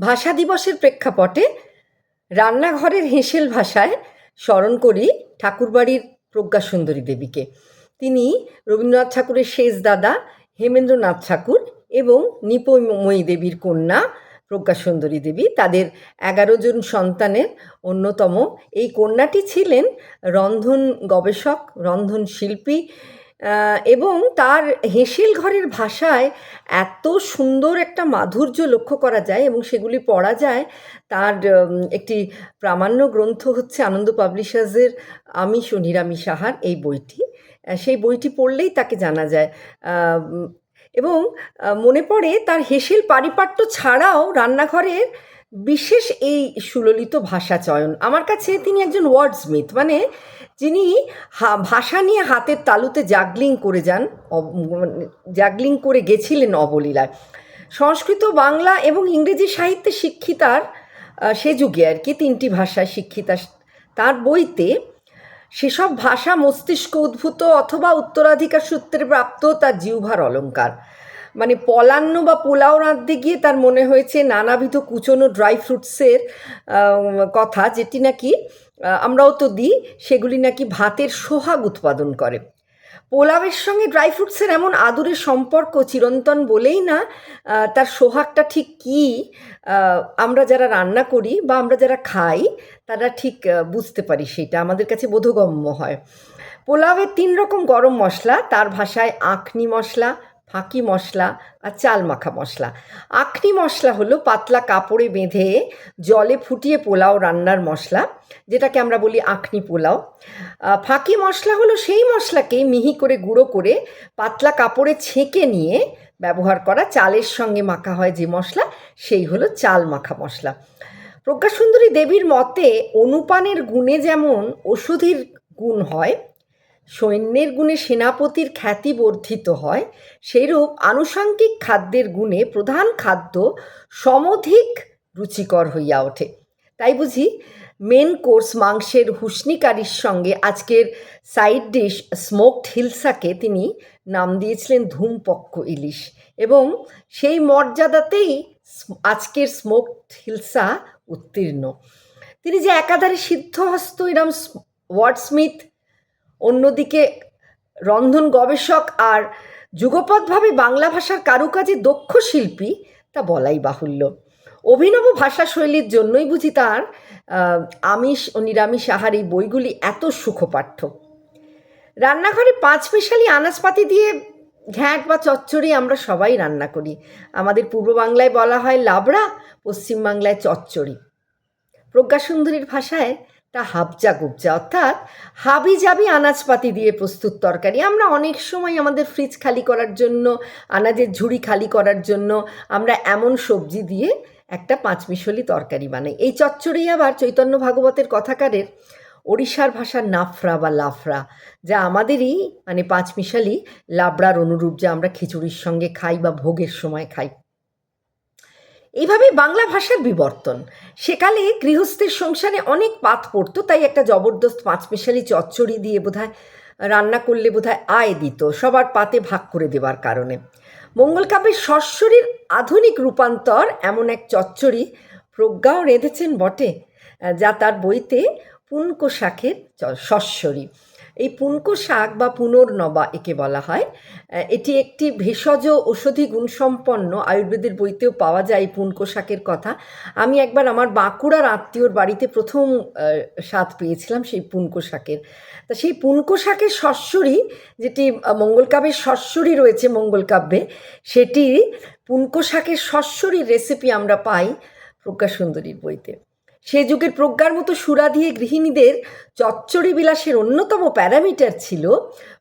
ভাষা দিবসের প্রেক্ষাপটে রান্নাঘরের হেঁসেল ভাষায় স্মরণ করি ঠাকুরবাড়ির প্রজ্ঞাসুন্দরী দেবীকে। তিনি রবীন্দ্রনাথ ঠাকুরের শেষ দাদা, হেমেন্দ্রনাথ ঠাকুর এবং নিপময়ী দেবীর কন্যা প্রজ্ঞাসুন্দরী দেবী। তাদের এগারো জন সন্তানের অন্যতম। এই কন্যাটি ছিলেন রন্ধন গবেষক, রন্ধন শিল্পী এবং তার হেঁসেল ঘরের ভাষায় এত সুন্দর একটা মাধুর্য লক্ষ্য করা যায় এবং সেগুলি পড়া যায়, তার একটি প্রামাণ্য গ্রন্থ হচ্ছে আনন্দ পাবলিশার্সের আমি সুনিরামি সাহার এই বইটি। সেই বইটি পড়লেই তাকে জানা যায়। এবং মনে পড়ে তার হেসেল পারিপাট্য ছাড়াও রান্নাঘরের বিশেষ এই সুললিত ভাষা চয়ন। আমার কাছে তিনি একজন ওয়ার্ডসমিথ মানে যিনি ভাষা নিয়ে হাতের তালুতে জাগলিং করে যান মানে জাগলিং করে গেছিলেন অবলীলায়। সংস্কৃত, বাংলা এবং ইংরেজি সাহিত্যে শিক্ষিতার সে যুগে আর কি তিনটি ভাষায় শিক্ষিতা তার বইতে সেসব ভাষা মস্তিষ্ক উদ্ভূত অথবা উত্তরাধিকার সূত্রে প্রাপ্ত তার জিহ্বার অলঙ্কার। মানে পলান্ন বা পোলাও রাঁধতে গিয়ে তার মনে হয়েছে নানাবিধ কুচনো ড্রাই ফ্রুটসের কথা যেটি নাকি আমরাও তো দিই, সেগুলি নাকি ভাতের সোহাগ উৎপাদন করে। পোলাওয়ের সঙ্গে ড্রাই ফ্রুটসের এমন আদুরের সম্পর্ক চিরন্তন বলেই না তার সোহাগটা ঠিক কী আমরা যারা রান্না করি বা আমরা যারা খাই, তারা ঠিক বুঝতে পারি সেটা। আমাদের কাছে বোধগম্য হয়। পোলাওয়ের তিন রকম গরম মশলা, তার ভাষায় আখনি মশলা ফাঁকি মশলা আর চাল মাখা মশলা। আখনি মশলা হলো পাতলা কাপড়ে বেঁধে জলে ফুটিয়ে পোলাও রান্নার মশলা, যেটাকে আমরা বলি আখনি পোলাও। ফাঁকি মশলা হলো সেই মশলাকে মিহি করে গুঁড়ো করে পাতলা কাপড়ে ছেঁকে নিয়ে ব্যবহার করা চালের সঙ্গে মাখা হয় যে মশলা, সেই হলো চাল মাখা মশলা। প্রজ্ঞাসুন্দরী দেবীর মতে, অনুপানের গুণে যেমন ওষুধির গুণ হয় সৈন্যের গুণে সেনাপতির খ্যাতি বর্ধিত হয়, সেইরূপ আনুষাঙ্গিক খাদ্যের গুণে প্রধান খাদ্য সমধিক রুচিকর হইয়া ওঠে। তাই বুঝি মেন কোর্স মাংসের হুসনিকারির সঙ্গে আজকের সাইড ডিশ স্মোকড হিলসাকে তিনি নাম দিয়েছিলেন ধূমপক্ষ ইলিশ এবং সেই মর্যাদাতেই আজকের স্মোকড হিলসা উত্তীর্ণ। তিনি যে একাধারে সিদ্ধহস্ত এরম ওয়ার্ডসমিথ অন্যদিকে রন্ধন গবেষক আর যুগপৎভাবে বাংলা ভাষার কারুকাজে দক্ষ শিল্পী তা বলাই বাহুল্য। অভিনব ভাষা শৈলীর জন্যই বুঝি তার আমিষ ও নিরামিষ আহার এই বইগুলি এত সুখপাঠ্য। রান্নাঘরে পাঁচ মিশালি আনাজপাতি দিয়ে ঘ্যাঁট বা চচ্চড়ি আমরা সবাই রান্না করি। আমাদের পূর্ব বাংলায় বলা হয় লাবড়া, পশ্চিম বাংলায় চচ্চড়ি। প্রজ্ঞাসুন্দরীর ভাষায় তা হাবজা গুবজা, অর্থাৎ হাবি জাবি আনাজপাতি দিয়ে প্রস্তুত তরকারি। আমরা অনেক সময় আমাদের ফ্রিজ খালি করার জন্য, আনাজের ঝুড়ি খালি করার জন্য আমরা এমন সবজি দিয়ে একটা পাঁচমিশলি তরকারি বানাই। এই চচ্চড়ি আবার চৈতন্য ভাগবতের কথাকারের ওড়িশার ভাষার নাফরা বা লাফরা, যা আমাদেরই মানে পাঁচমিশালি লাবড়ার অনুরূপ, যা আমরা খিচুড়ির সঙ্গে খাই বা ভোগের সময় খাই। এইভাবে বাংলা ভাষার বিবর্তন। সেকালে গৃহস্থের সংসারে অনেক পাত পড়তো, তাই একটা জবরদস্ত পাঁচমিশালি চচ্চড়ি দিয়ে বোধহয় রান্না করলে বোধহয় আয় দিত, সবার পাতে ভাগ করে দেওয়ার কারণে। মঙ্গলকাব্যের সস্বরীর আধুনিক রূপান্তর এমন এক চচ্চড়ি প্রজ্ঞাও রেঁধেছেন বটে, যা তার বইতে পুনকো শাখের সস্বরী এই পুনকো শাক বা পুনর্নবা একে বলা হয় এটি একটি ভেষজ ঔষধি গুণসম্পন্ন আয়ুর্বেদের বইতেও পাওয়া যায় এই পুনকো শাকের কথা। আমি একবার আমার বাঁকুড়ার আত্মীয়র বাড়িতে প্রথম স্বাদ পেয়েছিলাম সেই পুনকো শাকের। তা সেই পুনকো শাকের সস্যরি, যেটি মঙ্গলকাব্যের সস্যরি রয়েছে মঙ্গলকাব্যে, সেটি পুনকো শাকের সস্যরির রেসিপি আমরা পাই প্রজ্ঞাসুন্দরীর বইতে। সে যুগের প্রজ্ঞার মতো সুরা দিয়ে গৃহিণীদের চচ্চড়ি বিলাসের অন্যতম প্যারামিটার ছিল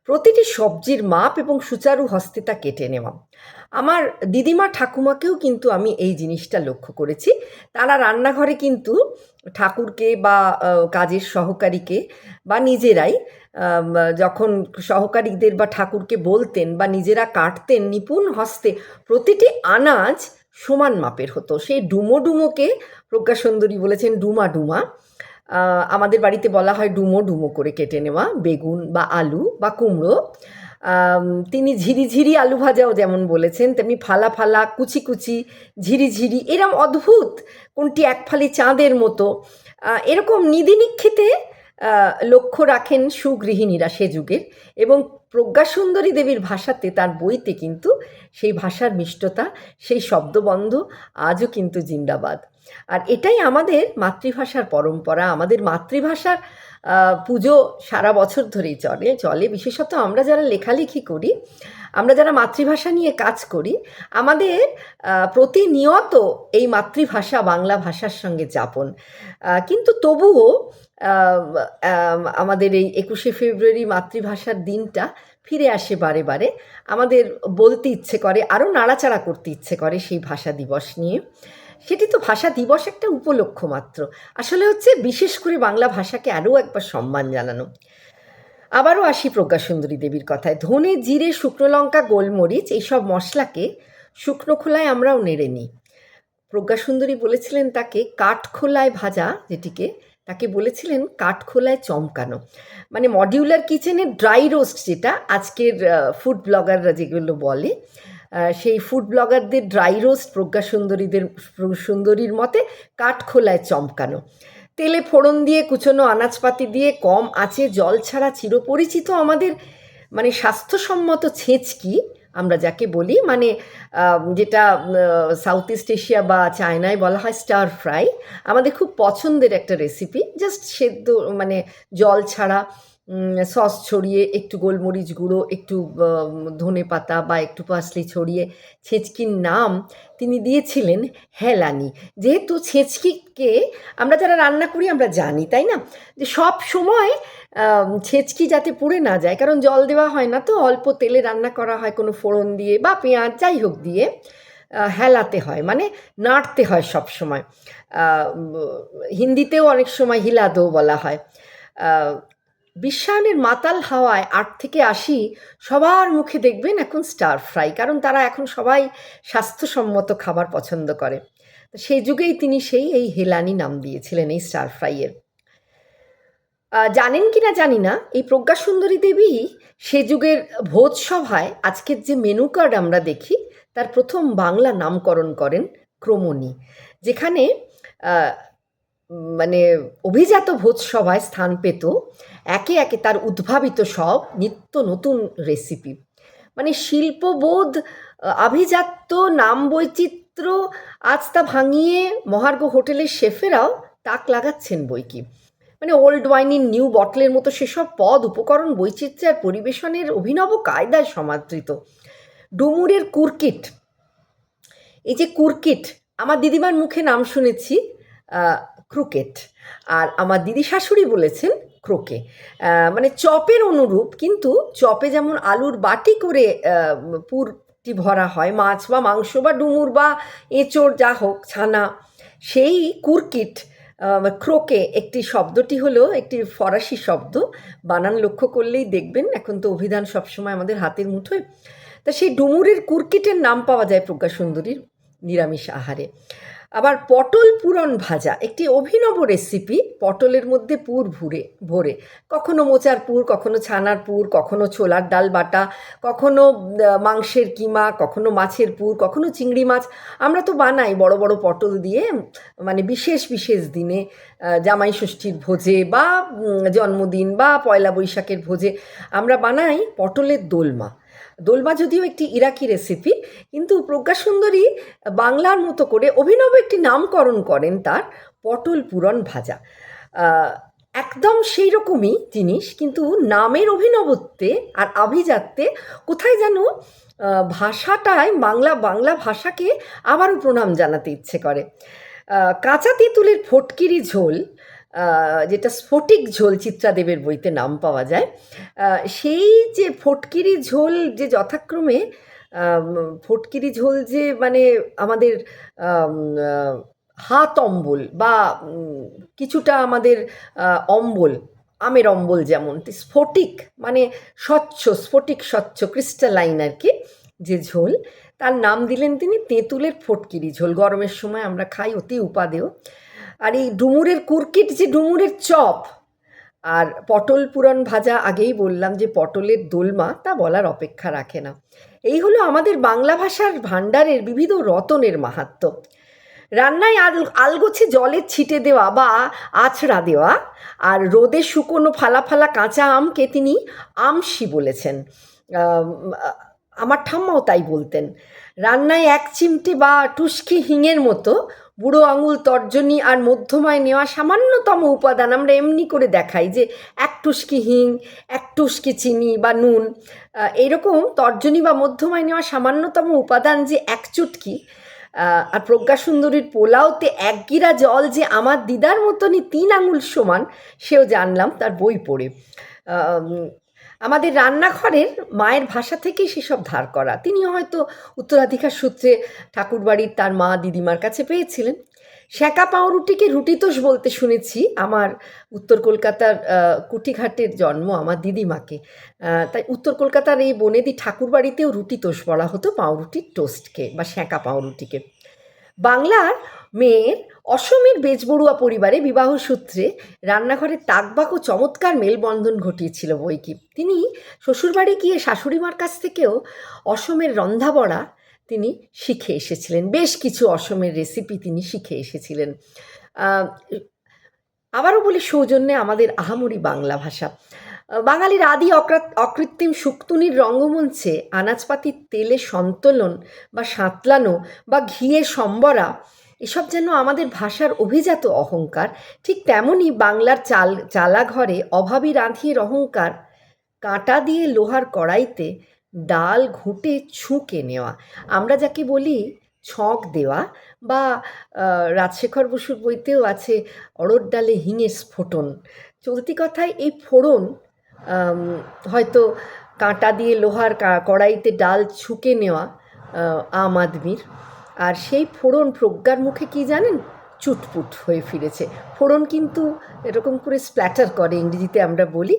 প্রতিটি সবজির মাপ এবং সুচারু হস্তে তা কেটে নেওয়া। আমার দিদিমা ঠাকুমাকেও কিন্তু আমি এই জিনিসটা লক্ষ্য করেছি। তারা রান্নাঘরে কিন্তু ঠাকুরকে বা কাজের সহকারীকে বা নিজেরাই যখন সহকারীদের বা ঠাকুরকে বলতেন বা নিজেরা কাটতেন নিপুণ হস্তে প্রতিটি আনাজ সমান মাপের হতো। সেই ডুমো ডুমোকে প্রজ্ঞাসুন্দরী বলেছেন, ডুমা ডুমা। আমাদের বাড়িতে বলা হয় ডুমো ডুমো করে কেটে নেওয়া, বেগুন বা আলু বা কুমড়ো। তিনি ঝিরিঝিরি আলু ভাজাও যেমন বলেছেন, তেমনি ফালা ফালা, কুচি কুচি ঝিরিঝিরি এরম অদ্ভুত কোনটি এক ফালি চাঁদের মতো। এরকম নিধি নিক্ষেতে লক্ষ্য রাখেন সুগৃহিণীরা সে যুগের। এবং প্রজ্ঞাসুন্দরী দেবীর ভাষাতে তার বইতে কিন্তু সেই ভাষার মিষ্টতা, সেই শব্দবন্ধ আজও কিন্তু জিন্দাবাদ। আর এটাই আমাদের মাতৃভাষার পরম্পরা, আমাদের মাতৃভাষার পুজো সারা বছর ধরেই চলে চলে। বিশেষত আমরা যারা লেখালেখি করি, আমরা যারা মাতৃভাষা নিয়ে কাজ করি, আমাদের প্রতিনিয়ত এই মাতৃভাষা বাংলা ভাষার সঙ্গে যাপন। কিন্তু তবুও আমাদের এই একুশে ফেব্রুয়ারি মাতৃভাষার দিনটা ফিরে আসে বারে বারে। আমাদের বলতে ইচ্ছে করে, আরও নাড়াচাড়া করতে ইচ্ছে করে সেই ভাষা দিবস নিয়ে। সেটি তো ভাষা দিবস একটা উপলক্ষ মাত্র। আসলে হচ্ছে বিশেষ করে বাংলা ভাষাকে আরও একবার সম্মান জানানো। আবারও আসি প্রজ্ঞাসুন্দরী দেবীর কথায়। ধনে, জিরে, শুকনো লঙ্কা, গোলমরিচ, এইসব মশলাকে শুকনো খোলায় আমরাও নেড়ে নিই। প্রজ্ঞাসুন্দরী বলেছিলেন তাকে কাঠখোলায় ভাজা, যেটিকে তাকে বলেছিলেন কাঠখোলায় চমকানো। মানে মডিউলার কিচেনের ড্রাই রোস্ট যেটা আজকের ফুড ব্লগাররা যেগুলো বলে সেই ফুড ব্লগারদের ড্রাই রোস্ট প্রজ্ঞাসুন্দরীদের সুন্দরীর মতে কাঠখোলায় চমকানো। তেলে ফোড়ন দিয়ে কুচনো আনাজপাতি দিয়ে কম আঁচে জল ছাড়া চিরপরিচিত আমাদের মানে স্বাস্থ্যসম্মত ছেঁচকি আমরা যাকে বলি? মানে যেটা সাউথ ইস্ট এশিয়া বা চায়নায় বলা হয় স্টার ফ্রাই আমাদের খুব পছন্দের একটা রেসিপি জাস্ট সেদ্ধ মানে জল ছাড়া সস ছড়িয়ে একটু গোলমরিচ গুঁড়ো, একটু ধনে পাতা বা একটু পাসলি ছড়িয়ে ছেঁচকির নাম তিনি দিয়েছিলেন হেলানি। যেহেতু ছেঁচকিকে আমরা যারা রান্না করি আমরা জানি, তাই না? যে সব সময় ছেঁচকি যাতে পুড়ে না যায়, কারণ জল দেওয়া হয় না তো, অল্প তেলে রান্না করা হয় কোনো ফোড়ন দিয়ে বা পেঁয়াজ, যাই হোক দিয়ে হেলাতে হয় মানে নাড়তে হয় সব সময়। হিন্দিতেও অনেক সময় হিলাদো বলা হয়। বিশ্বায়নের মাতাল হাওয়ায় আট থেকে আশি সবার মুখে দেখবেন এখন স্টার ফ্রাই কারণ তারা এখন সবাই স্বাস্থ্যসম্মত খাবার পছন্দ করে। সেই যুগেই তিনি সেই, এই হেলানি নাম দিয়েছিলেন এই স্টার ফ্রাইয়ের জানেন কি না জানি না, এই প্রজ্ঞাসুন্দরী দেবী সে যুগের ভোজসভায় আজকের যে মেনু কার্ড আমরা দেখি, তার প্রথম বাংলা নামকরণ করেন ক্রমণী, যেখানে মানে অভিজাত ভোজসভায় স্থান পেত। একে একে তার উদ্ভাবিত সব নিত্য নতুন রেসিপি মানে শিল্পবোধ, আভিজাত্য নাম বৈচিত্র্য আজ তা ভাঙিয়ে মহার্ঘ হোটেলের শেফেরাও তাক লাগাচ্ছেন বই কি মানে ওল্ড ওয়াইন ইন নিউ বটলের মতো সেসব পদ, উপকরণ, বৈচিত্র্য আর পরিবেশনের অভিনব কায়দায় সমাদৃত। ডুমুরের কুরকিট। এই যে কুরকিট, আমার দিদিমার মুখে নাম শুনেছি ক্রুকেট। আর আমার দিদি শাশুড়ি বলেছেন ক্রোকে। মানে চপের অনুরূপ, কিন্তু চপে যেমন আলুর বাটি করে পুরটি ভরা হয়, মাছ বা মাংস বা ডুমুর বা এঁচড় যা হোক, ছানা, সেই কুরকিট ক্রোকে একটি শব্দটি হলো একটি ফরাসি শব্দ। বানান লক্ষ্য করলেই দেখবেন, এখন তো অভিধান সবসময় আমাদের হাতের মুঠোয়। তা সেই ডুমুরের কুরকিটের নাম পাওয়া যায় প্রজ্ঞা সুন্দরীর নিরামিষ আহারে। আবার পটল পুরন ভাজা, একটি অভিনব রেসিপি পটলের মধ্যে পুর ভুরে, ভরে। কখনো মোচার পুর, কখনো ছানার পুর, কখনো ছোলার ডাল বাটা, কখনো মাংসের কিমা, কখনো মাছের পুর, কখনো চিংড়ি মাছ। আমরা তো বানাই বড় বড় পটল দিয়ে মানে বিশেষ বিশেষ দিনে জামাই ষষ্ঠীর ভোজে বা জন্মদিন বা পয়লা বৈশাখের ভোজে। আমরা বানাই পটলের দোলমা। দোলমা যদিও একটি ইরাকি রেসিপি কিন্তু প্রজ্ঞাসুন্দরী বাংলার মতো করে অভিনব একটি নামকরণ করেন তার পটল পুরন ভাজা। একদম সেই রকমই জিনিস, কিন্তু নামের অভিনবত্বে আর আভিজাত্যে কোথায় যেন ভাষাটায় বাংলা বাংলা ভাষাকে আবারও প্রণাম জানাতে ইচ্ছে করে। কাঁচা তেঁতুলের ফটকিরি ঝোল যেটা স্ফটিক ঝোল চিত্রাদেবের বইতে নাম পাওয়া যায় সেই যে ফটকিরি ঝোল যে যথাক্রমে ফটকিরি ঝোল যে মানে আমাদের হাত অম্বল বা কিছুটা আমাদের অম্বল, আমের অম্বল যেমন স্ফটিক মানে স্বচ্ছ, স্ফটিক স্বচ্ছ, ক্রিস্টালাইন আর কি যে ঝোল, তার নাম দিলেন তিনি তেঁতুলের ফটকিরি ঝোল। গরমের সময় আমরা খাই অতি উপাদেয়। আর এই ডুমুরের কুরকিট যে ডুমুরের চপ, আর পটল পুরন ভাজা আগেই বললাম যে পটলের দোলমা, তা বলার অপেক্ষা রাখে না। এই হলো আমাদের বাংলা ভাষার ভাণ্ডারের বিবিধ রতনের মাহাত্ম্য রান্নায় আল, আলগোছে জলের ছিটে দেওয়া বা আছড়া দেওয়া, আর রোদে শুকনো ফালা ফালা কাঁচা আমকে তিনি আমশি বলেছেন। আমার ঠাম্মাও তাই বলতেন। রান্নায় এক চিমটে বা টুসকি হিঙের মতো বুড়ো আঙুল তর্জনী আর মধ্যমায় নেওয়া সামান্যতম উপাদান আমরা এমনি করে দেখাই যে এক টুসকি হিং, এক টুসকি চিনি বা নুন এরকম তর্জনী বা মধ্যমায় নেওয়া সামান্যতম উপাদান যে এক চুটকি আর প্রজ্ঞা সুন্দরীর পোলাওতে এক গিরা জল যে আমার দিদার মতনই তিন আঙুল সমান, সেও জানলাম তার বই পড়ে। আমাদের রান্নাঘরের মায়ের ভাষা থেকেই সেসব ধার করা। তিনি হয়তো উত্তরাধিকার সূত্রে ঠাকুরবাড়ির তার মা দিদিমার কাছে পেয়েছিলেন। শ্যাকা পাউরুটিকে রুটিতোষ বলতে শুনেছি। আমার উত্তর কলকাতার কুটিঘাটের জন্ম আমার দিদিমাকে। তাই উত্তর কলকাতার এই বনেদি ঠাকুরবাড়িতেও রুটিতোষ বলা হতো পাউরুটির টোস্টকে বা শ্যাকা পাউরুটিকে। বাংলার মেয়ের অসমের বেজবড়ুয়া পরিবারে বিবাহ সূত্রে রান্নাঘরে তাকবাক ও চমৎকার মেলবন্ধন ঘটিয়েছিল বইকি। তিনি শ্বশুরবাড়ি গিয়ে শাশুড়িমার কাছ থেকেও অসমের রন্ধাবড়া তিনি শিখে এসেছিলেন। বেশ কিছু অসমের রেসিপি তিনি শিখে এসেছিলেন। আবারও বলি সৌজন্যে আমাদের আহামরি বাংলা ভাষা। বাঙালির আদি অকৃত- অকৃত্রিম শুক্তুনির রঙ্গমঞ্চে আনাজপাতির তেলে সন্তলন বা সাঁতলানো বা ঘিয়ে সম্বরা এসব যেন আমাদের ভাষার অভিজাত অহংকার, ঠিক তেমনই বাংলার চাল, চালাঘরে অভাবী রাঁধির অহংকার, কাঁটা দিয়ে লোহার কড়াইতে ডাল ঘুঁটে ছুঁকে নেওয়া, আমরা যাকে বলি ছক দেওয়া বা রাজশেখর বসুর বইতেও আছে অড়র ডালে হিঙে স্ফোটন। চলতি কথায় এই ফোড়ন হয়তো কাঁটা দিয়ে লোহার কড়াইতে ডাল ছুঁকে নেওয়া আম আদমির আর সেই ফোড়ন প্রজ্ঞার মুখে কি জানেন? চুটপুট হয়ে ফিরেছে। ফোড়ন কিন্তু এরকম করে স্প্ল্যাটার করে, ইংরেজিতে আমরা বলি।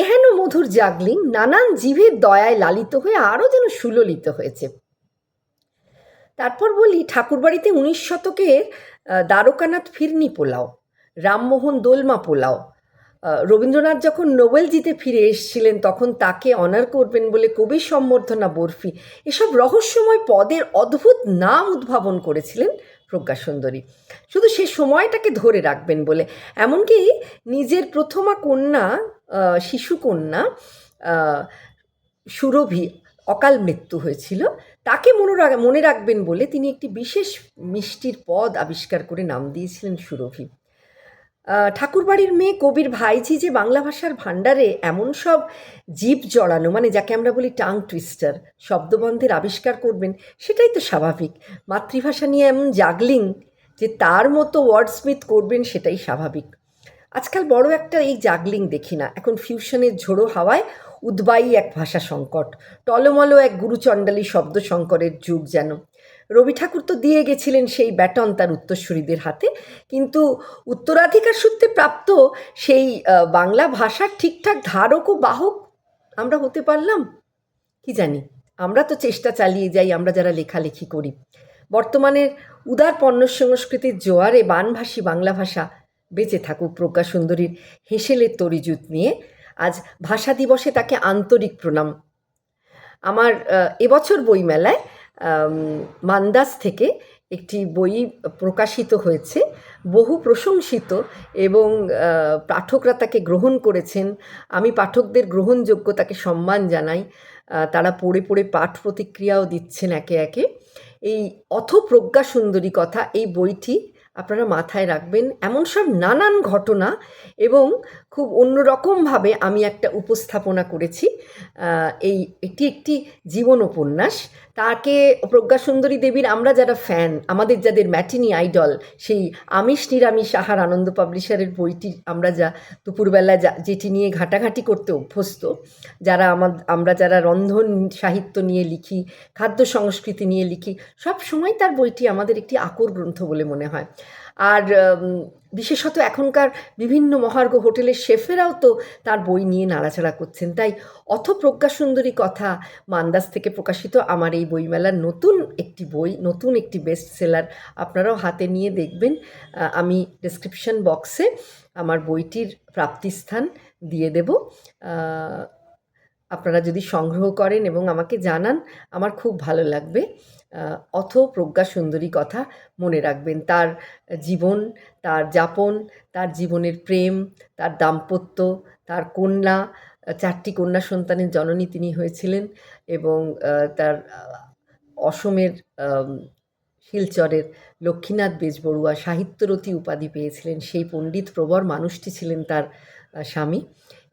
এহেন মধুর জাগলিং নানান জীবের দয়ায় লালিত হয়ে আরও যেন সুললিত হয়েছে। তারপর বলি, ঠাকুরবাড়িতে উনিশ শতকের দ্বারকানাথ ফিরনি পোলাও, রামমোহন দোলমা পোলাও রবীন্দ্রনাথ যখন নোবেল জিতে ফিরে এসেছিলেন তখন তাকে অনার করবেন বলে কবি সম্বর্ধনা বরফি এসব রহস্যময় পদের অদ্ভুত নাম উদ্ভাবন করেছিলেন প্রজ্ঞা সুন্দরী। শুধু সে সময়টাকে ধরে রাখবেন বলে এমনকি নিজের প্রথমা কন্যা আহ, শিশু কন্যা সুরভি অকাল মৃত্যু হয়েছিল তাকে মনে মনে রাখবেন বলে তিনি একটি বিশেষ মিষ্টির পদ আবিষ্কার করে নাম দিয়েছিলেন সুরভি। ঠাকুরবাড়ির মেয়ে কবির ভাইঝি যে বাংলা ভাষার ভাণ্ডারে এমন সব জীব জড়ানো মানে যাকে আমরা বলি টাং টুইস্টার, শব্দবন্ধের আবিষ্কার করবেন, সেটাই তো স্বাভাবিক। মাতৃভাষা নিয়ে এমন জাগলিং যে তার মতো ওয়ার্ডস্মিথ করবেন, সেটাই স্বাভাবিক। আজকাল বড় একটা এই জাগলিং দেখি না, এখন ফিউশনের ঝোড়ো হাওয়ায় উদ্বায়ী এক ভাষা সংকট, টলমলো এক গুরুচণ্ডালী শব্দ সংকরের যুগ যেন। রবি ঠাকুর তো দিয়ে গেছিলেন সেই ব্যাটন তার উত্তরসূরিদের হাতে, কিন্তু উত্তরাধিকার সূত্রে প্রাপ্ত সেই বাংলা ভাষার ঠিকঠাক ধারক ও বাহক আমরা হতে পারলাম? কি জানি? আমরা তো চেষ্টা চালিয়ে যাই, আমরা যারা লেখালেখি করি। বর্তমানের উদার পণ্য সংস্কৃতির জোয়ারে বানভাষী বাংলা ভাষা বেঁচে থাকুক প্রজ্ঞা সুন্দরীর হেসেলের তরিজুত নিয়ে। আজ ভাষা দিবসে তাকে আন্তরিক প্রণাম। আমার এবছর বইমেলায় মান্দাস থেকে একটি বই প্রকাশিত হয়েছে। বহু প্রশংসিত এবং পাঠকরা তাকে গ্রহণ করেছেন। আমি পাঠকদের গ্রহণযোগ্যতাকে সম্মান জানাই। তারা পড়ে পড়ে পাঠ প্রতিক্রিয়াও দিচ্ছেন একে একে। এই অথ প্রজ্ঞা সুন্দরী কথা, এই বইটি আপনারা মাথায় রাখবেন, এমন সব নানান ঘটনা এবং খুব অন্যরকমভাবে আমি একটা উপস্থাপনা করেছি। এই এটি একটি জীবন উপন্যাস তাকে প্রজ্ঞা সুন্দরী দেবীর আমরা যারা ফ্যান আমাদের যাদের ম্যাটিনি আইডল সেই আমিষ নিরামিষ আহার আনন্দ পাবলিশারের বইটি আমরা যা দুপুরবেলা যা, যেটি নিয়ে ঘাটাঘাটি করতে অভ্যস্ত, যারা আমার আমরা যারা রন্ধন সাহিত্য নিয়ে লিখি, খাদ্য সংস্কৃতি নিয়ে লিখি সব সময় তার বইটি আমাদের একটি আকর গ্রন্থ বলে মনে হয়। আর বিশেষত এখনকার বিভিন্ন মহার্ঘ হোটেলের শেফেরাও তো তার বই নিয়ে নাড়াচাড়া করছেন। তাই অথ প্রজ্ঞাসুন্দরী কথা মান্দাস থেকে প্রকাশিত আমার এই বইমেলার নতুন একটি বই, নতুন একটি বেস্ট সেলার আপনারাও হাতে নিয়ে দেখবেন। আমি ডেসক্রিপশন বক্সে আমার বইটির প্রাপ্তিস্থান দিয়ে দেব। আপনারা যদি সংগ্রহ করেন এবং আমাকে জানান, আমার খুব ভালো লাগবে। অথ প্রজ্ঞা সুন্দরী কথা মনে রাখবেন। তার জীবন, তার যাপন, তার জীবনের প্রেম, তার দাম্পত্য, তার কন্যা, চারটি কন্যা সন্তানের জননী তিনি হয়েছিলেন এবং তার অসমের শিলচরের লক্ষ্মীনাথ বেজবড়ুয়া সাহিত্যরথী উপাধি পেয়েছিলেন। সেই পণ্ডিত প্রবর মানুষটি ছিলেন তার স্বামী।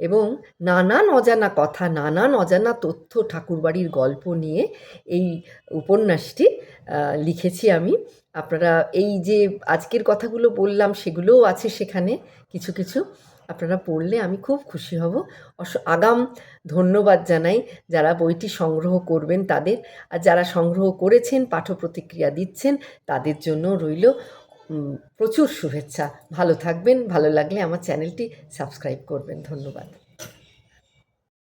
এবং নানান অজানা কথা, নানান অজানা তথ্য ঠাকুরবাড়ির গল্প নিয়ে এই উপন্যাসটি লিখেছি আমি। আপনারা এই যে আজকের কথাগুলো বললাম, সেগুলোও আছে সেখানে কিছু কিছু। আপনারা পড়লে আমি খুব খুশি হব। আগাম ধন্যবাদ জানাই যারা বইটি সংগ্রহ করবেন তাদের। আর যারা সংগ্রহ করেছেন পাঠ প্রতিক্রিয়া দিচ্ছেন, তাদের জন্য রইল প্রচুর শুভেচ্ছা। ভালো থাকবেন ভালো লাগলে আমার চ্যানেলটি সাবস্ক্রাইব করবেন। ধন্যবাদ।